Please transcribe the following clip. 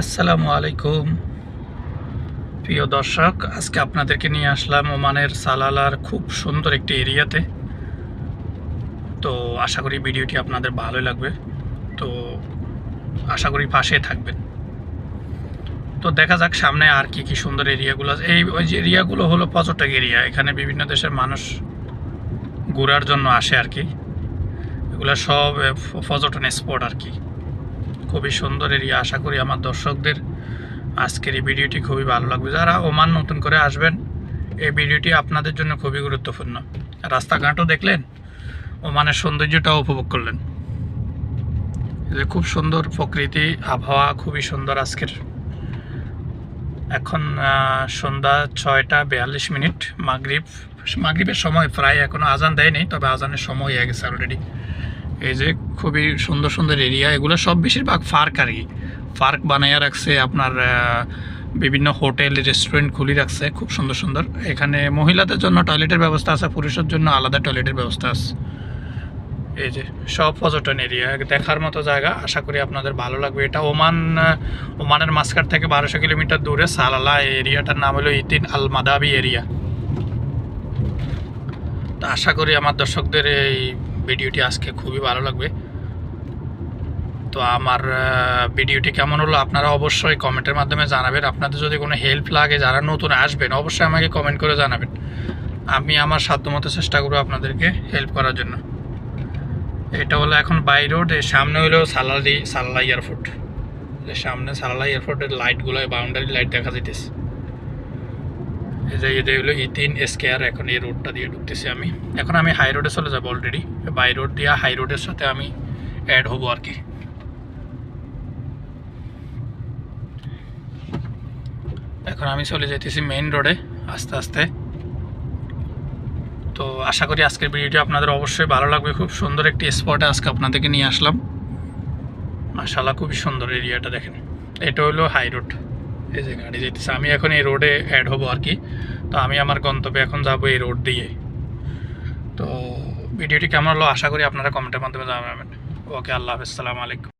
আসসালামু আলাইকুম। প্রিয় দর্শক, আজকে আপনাদেরকে নিয়ে আসলাম ওমানের সালালার খুব সুন্দর একটি এরিয়াতে। তো আশা করি ভিডিওটি আপনাদের ভালোই লাগবে। তো আশা করি পাশে থাকবেন। তো দেখা যাক সামনে আর কি কি সুন্দর এরিয়াগুলো আছে। এই ওই যে এরিয়াগুলো হলো পর্যটক এরিয়া। এখানে বিভিন্ন দেশের মানুষ ঘোরার জন্য আসে আর কি। এগুলো সব পর্যটন স্পট আর কি। খুবই সুন্দর এরিয়া, আশা করি আমার দর্শকদের আজকের এই ভিডিওটি খুবই ভালো লাগবে। যারা ওমান নতুন করে আসবেন, এই ভিডিওটি আপনাদের জন্য খুবই গুরুত্বপূর্ণ। রাস্তাঘাটও দেখলেন, ওমানের সৌন্দর্যটাও উপভোগ করলেন। যে খুব সুন্দর প্রকৃতি, আবহাওয়া খুবই সুন্দর আজকের। এখন সন্ধ্যা ছয়টা বেয়াল্লিশ মিনিট মাগরিব। মাগরিবের সময় প্রায় এখনও আজান দেয়নি, তবে আজানের সময় হয়ে গেছে অলরেডি এই যে খুবই সুন্দর সুন্দর এরিয়া এগুলো সব বেশিরভাগ ফার্ক আর কি। ফার্ক বানাইয়া রাখছে আপনার বিভিন্ন হোটেল রেস্টুরেন্ট খুলি রাখছে, খুব সুন্দর সুন্দর। এখানে মহিলাদের জন্য টয়লেটের ব্যবস্থা আছে, পুরুষের জন্য আলাদা টয়লেটের ব্যবস্থা আছে। এই যে সব পর্যটন এরিয়া দেখার মতো জায়গা, আশা করি আপনাদের ভালো লাগবে। এটা ওমান ওমানের মাস্কার থেকে বারোশো কিলোমিটার দূরে সালালা এরিয়াটার নাম হলো ইতিন আল মাদাবি এরিয়া তো আশা করি আমার দর্শকদের এই ভিডিওটি আজকে খুবই ভালো লাগবে। তো আমার ভিডিওটি কেমন হলো আপনারা অবশ্যই কমেন্টের মাধ্যমে জানাবেন। আপনাদের যদি কোনো হেল্প লাগে, যারা নতুন আসবেন, অবশ্যই আমাকে কমেন্ট করে জানাবেন। আমি আমার সাধ্যমতো চেষ্টা করব আপনাদেরকে হেল্প করার জন্য। এটা হলো এখন বাই রোড, এর সামনে হলো সালালি, সালালা এয়ারপোর্ট। সামনে সালালা এয়ারপোর্টের লাইটগুলো বাউন্ডারি লাইট দেখা যাইতেছে। যে এটা হলো ইতিন এসকেআর এখন এই রোডটা দিয়ে ঢুকতেছি আমি। এখন আমি হাই রোডে চলে যাব অলরেডি বাই রোড দিয়ে হাই রোডের সাথে আমি অ্যাড হব আর কি। এখন আমি চলে যেতেছি মেইন রোডে আস্তে আস্তে। তো আশা করি আজকের ভিডিওটি আপনাদের অবশ্যই ভালো লাগবে। খুব সুন্দর একটি স্পটে আজকে আপনাদেরকে নিয়ে আসলাম। মাশাল্লাহ খুবই সুন্দর এরিয়াটা দেখেন। এটা হলো হাই রোড এই যে গাড়ি যেতেছে আমি এখন এই রোডে অ্যাড হব আর কি। তো আমি আমার গন্তব্যে এখন যাব এই রোড দিয়ে। তো ভিডিওটি কেমন হলো আশা করি আপনারা কমেন্টের মাধ্যমে জানাবেন। ওকে, আল্লাহ হাফিজ। আলাইকুম।